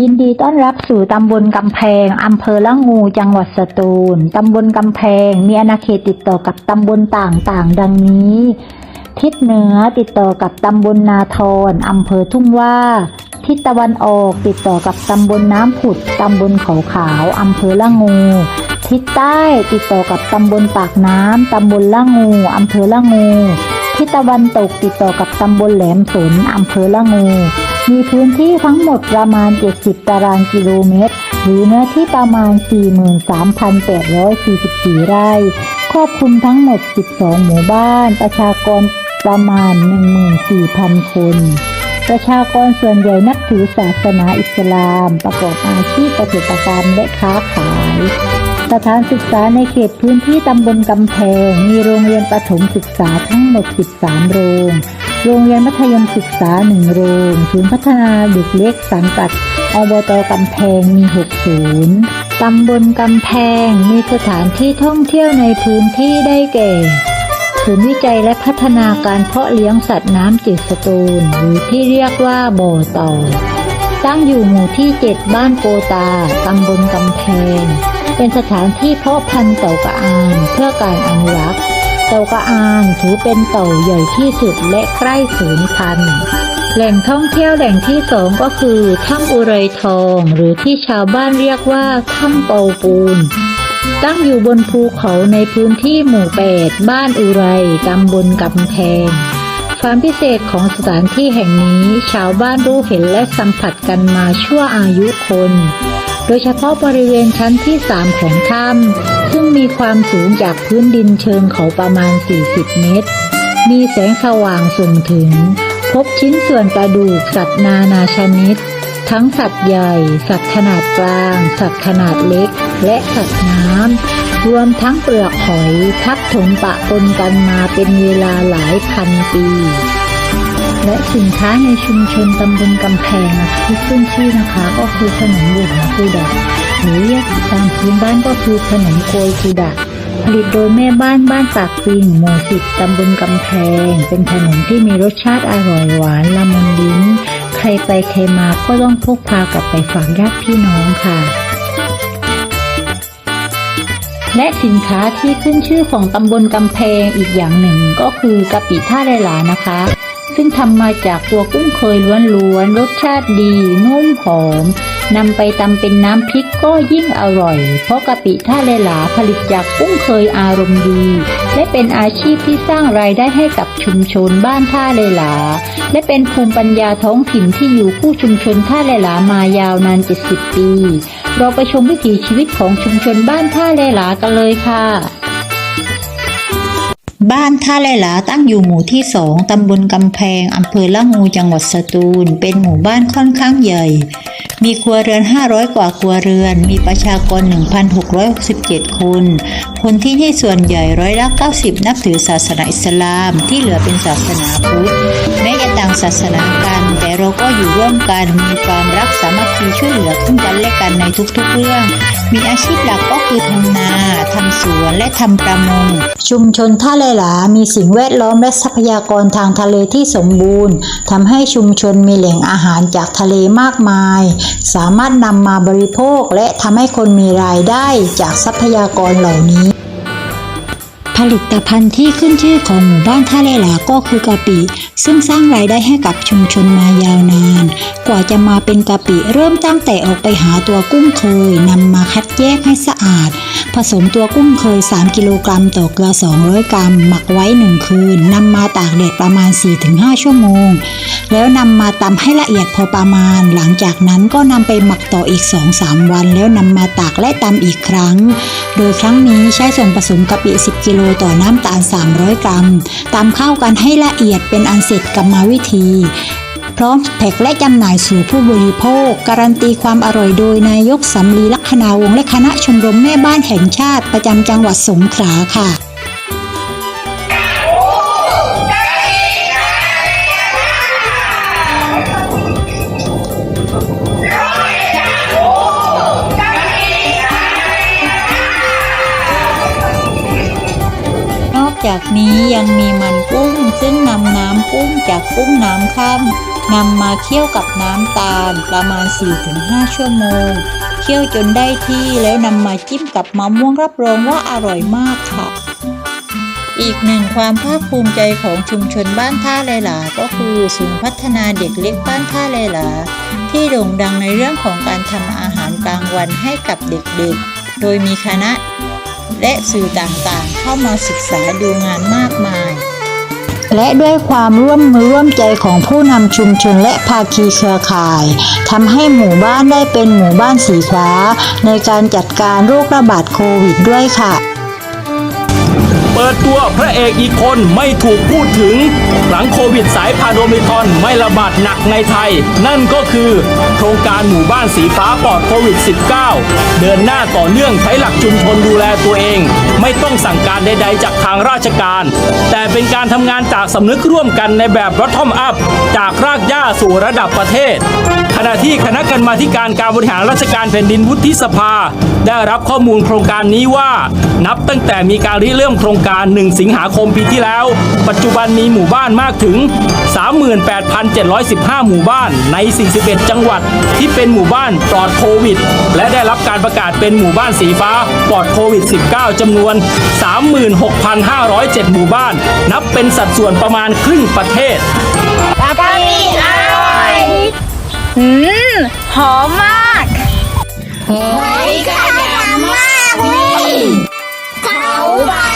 ยินดีต้อนรับสู่ตำบลกำแพง อำเภอละงู จังหวัดสตูล ตำบลกำแพง มีอาณาเขตติดต่อกับตำบลต่างๆ ดังนี้ ทิศเหนือติดต่อกับตำบลนาทรอำเภอทุ่งว่า ทิศตะวันออกติดต่อกับตำบลน้ำผุด ตำบลเขาขาวอำเภอละงู ทิศใต้ติดต่อกับตำบลปากน้ำ ตำบลละงู อำเภอละงู ทิศตะวันตกติดต่อกับตำบลแหลมสนอำเภอละงู มีพื้นที่ทั้งหมดประมาณ 70 ตารางกิโลเมตร หรือเนื้อที่ประมาณ 43,844 ไร่ ครอบคลุมทั้งหมด 12 หมู่บ้าน ประชากรประมาณ 14,000 คน ประชากรส่วนใหญ่นับถือศาสนาอิสลาม ประกอบอาชีพเกษตรกรรมและค้าขาย สถานศึกษาในเขตพื้นที่ตำบลกำแพง มีโรงเรียนประถมศึกษาทั้งหมด 13 โรง โรงเรียนมัธยมศึกษา1โรงศูนย์พัฒนาเด็กเล็กสังกัดอบตกำแพงมี 6 ศูนย์ตำบลกำแพงมีสถานที่ท่องเที่ยวในพื้นที่ได้แก่ ศูนย์วิจัยและพัฒนาการเพาะเลี้ยงสัตว์น้ำจืดสตูล หรือที่เรียกว่าบ่อเต่า ตั้งอยู่หมู่ที่ 7 บ้านโกตา ตำบลกำแพง เป็นสถานที่เพาะพันธุ์เต่ากระอานเพื่อการอนุรักษ์ เต่ากระอานถือเป็นเต่าใหญ่ที่สุดและใกล้สูญพันธุ์แหล่งท่องเที่ยวแหล่งที่สองก็คือถ้ำอุไรทองหรือที่ชาวบ้านเรียกว่าถ้ำเปาปูน ตั้งอยู่บนภูเขาในพื้นที่หมู่8บ้านอุไรตำบลกำแพงความพิเศษของสถานที่แห่งนี้ชาวบ้านรู้เห็นและสัมผัสกันมาชั่วอายุคน โดยเฉพาะบริเวณชั้นที่ 3 ของถ้ำซึ่งมีความสูงจากพื้นดินเชิงเขาประมาณ 40 เมตร มีแสงสว่างส่งถึง พบชิ้นส่วนกระดูกสัตว์นานาชนิด ทั้งสัตว์ใหญ่ สัตว์ขนาดกลาง สัตว์ขนาดเล็ก และสัตว์น้ำรวมทั้งเปลือกหอยทับถมปะปนกันมาเป็นเวลาหลายพันปี และสินค้าในชุมชนตำบลกำแพงนะคะที่ขึ้นชื่อนะคะ ก็คือขนมบุญกูดะหรือเรียกตามพื้นบ้านก็คือขนมโกยกูดะผลิตโดยแม่บ้านบ้านปากปิงหมู่สิบตำบลกำแพง เป็นขนมที่มีรสชาติอร่อยหวานละมุนลิ้น ใครไปใครมาก็ต้องพกพากลับไปฝากญาติพี่น้องค่ะ และสินค้าที่ขึ้นชื่อของตำบลกำแพงอีกอย่างหนึ่งก็คือกะปิท่าไรหลานะคะ ซึ่งทำมาจากตัวกุ้งเคยล้วนๆรสชาติดีนุ่มหอมนำไปตำเป็นน้ำพริกก็ยิ่งอร่อย เพราะกะปิท่าไรหลาผลิตจากกุ้งเคยอารมณ์ดี และเป็นอาชีพที่สร้างรายได้ให้กับชุมชนบ้านท่าไรหลา และเป็นภูมิปัญญาท้องถิ่นที่อยู่คู่ชุมชนท่าไรหลามายาวนาน 70 ปี เราไปชมวิถีชีวิตของชุมชนบ้านท่าไรหลากันเลยค่ะ บ้านท่าแลหลาตั้งอยู่หมู่ที่สองตำบลกำแพงอำเภอละงูจังหวัดสตูล เป็นหมู่บ้านค่อนข้างใหญ่ มีครัวเรือน 500 กว่าครัวเรือน มีประชากร 1,667 คน คนที่นี่ส่วนใหญ่ร้อยละ90 นับถือศาสนาอิสลาม ที่เหลือเป็นศาสนาพุทธ แม้จะต่างศาสนากัน แต่เราก็อยู่ร่วมกัน มีความรักสามัคคีช่วยเหลือขึ้นกันและกันในทุกๆเรื่อง มีอาชีพหลักก็คือทำนาทำสวนและทำประมง ชุมชนท่าเลหลา มีสิ่งแวดล้อมและทรัพยากรทางทะเลที่สมบูรณ์ทำให้ชุมชนมีแหล่งอาหารจากทะเลมากมายสามารถนำมาบริโภคและทำให้คนมีรายได้จากทรัพยากรเหล่านี้ ลิตภัณฑ์ที่ขึ้นชื่อของหมู่บ้านท่าเลหลาก็คือกะปิ ซึ่งสร้างรายได้ให้กับชุมชนมายาวนาน กว่าจะมาเป็นกะปิเริ่มตั้งแต่ออกไปหาตัวกุ้งเคยนำมาคัดแยกให้สะอาด ผสมตัวกุ้งเคย 3 กิโลกรัมต่อเกลือ200 กรัม หมักไว้ 1 คืนนำมาตากแดดประมาณ 4-5 ชั่วโมง แล้วนำมาตำให้ละเอียดพอประมาณ หลังจากนั้นก็นำไปหมักต่ออีก 2-3 วัน แล้วนำมาตากและตำอีกครั้ง โดยครั้งนี้ใช้ส่วนผสมกะปิ 10 กิโลต่อน้ำตาล 300 กรัมตำเข้ากันให้ละเอียดเป็นอันเสร็จกรรมวิธี พร้อมแพ็กและจำหน่ายสู่ผู้บริโภค การันตีความอร่อยโดยนายกสำลีลักษณาวงและคณะชมรมแม่บ้านแห่งชาติประจำจังหวัดสงขลาค่ะ จากนี้ยังมีมันกุ้ง ซึ่งนำน้ำกุ้งจากกุ้งน้ำข้ามนำมาเคี่ยวกับน้ำตาลประมาณ 4-5 ชั่วโมง เคี่ยวจนได้ที่แล้วนำมาจิ้มกับมะม่วงรับรองว่าอร่อยมากค่ะ อีกหนึ่งความภาคภูมิใจของชุมชนบ้านท่าเลหลา ก็คือศูนย์พัฒนาเด็กเล็กบ้านท่าเลหลา ที่โด่งดังในเรื่องของการทำอาหารกลางวันให้กับเด็กๆ โดยมีคณะ และสื่อต่างๆ เข้ามาศึกษาดูงานมากมาย และด้วยความร่วมมือร่วมใจของผู้นำชุมชนและภาคีเครือข่ายทำให้หมู่บ้านได้เป็นหมู่บ้านสีฟ้า ในการจัดการโรคระบาดโควิดด้วยค่ะ เปิดตัวพระเอกอีกคนไม่ถูกพูดถึง หลังโควิดสายพันธุ์โอมิครอนไม่ระบาดหนักในไทย นั่นก็คือ โครงการหมู่บ้านสีฟ้าปลอดโควิด -19 เดินหน้าต่อเนื่องใช้หลักชุมชนดูแลตัวเอง ไม่ต้องสั่งการใด ๆ จากทางราชการ แต่เป็นการทำงานจากสำนึกร่วมกันในแบบรัทอมอัพ จากรากหญ้าสู่ระดับประเทศ ขณะที่คณะกรรมาธิการการบริหารราชการแผ่นดินวุฒิสภา ได้รับข้อมูลโครงการนี้ว่า นับตั้งแต่มีการริเริ่มโครงการ 1 สิงหาคมปีที่แล้ว ปัจจุบันมีหมู่บ้านมากถึง 38,715 หมู่บ้านใน 41 จังหวัดที่เป็นหมู่บ้านปลอดโควิด และได้รับการประกาศเป็นหมู่บ้านสีฟ้าปลอดโควิด 19 จำนวน 36,507 หมู่บ้าน นับเป็นสัดส่วนประมาณครึ่งประเทศบะหมี่อร่อยอืม หอมมากหอยกระดำมากนี่เขาป่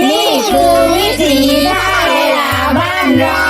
นี่คือวิถีท่าเวลาบ้านเรา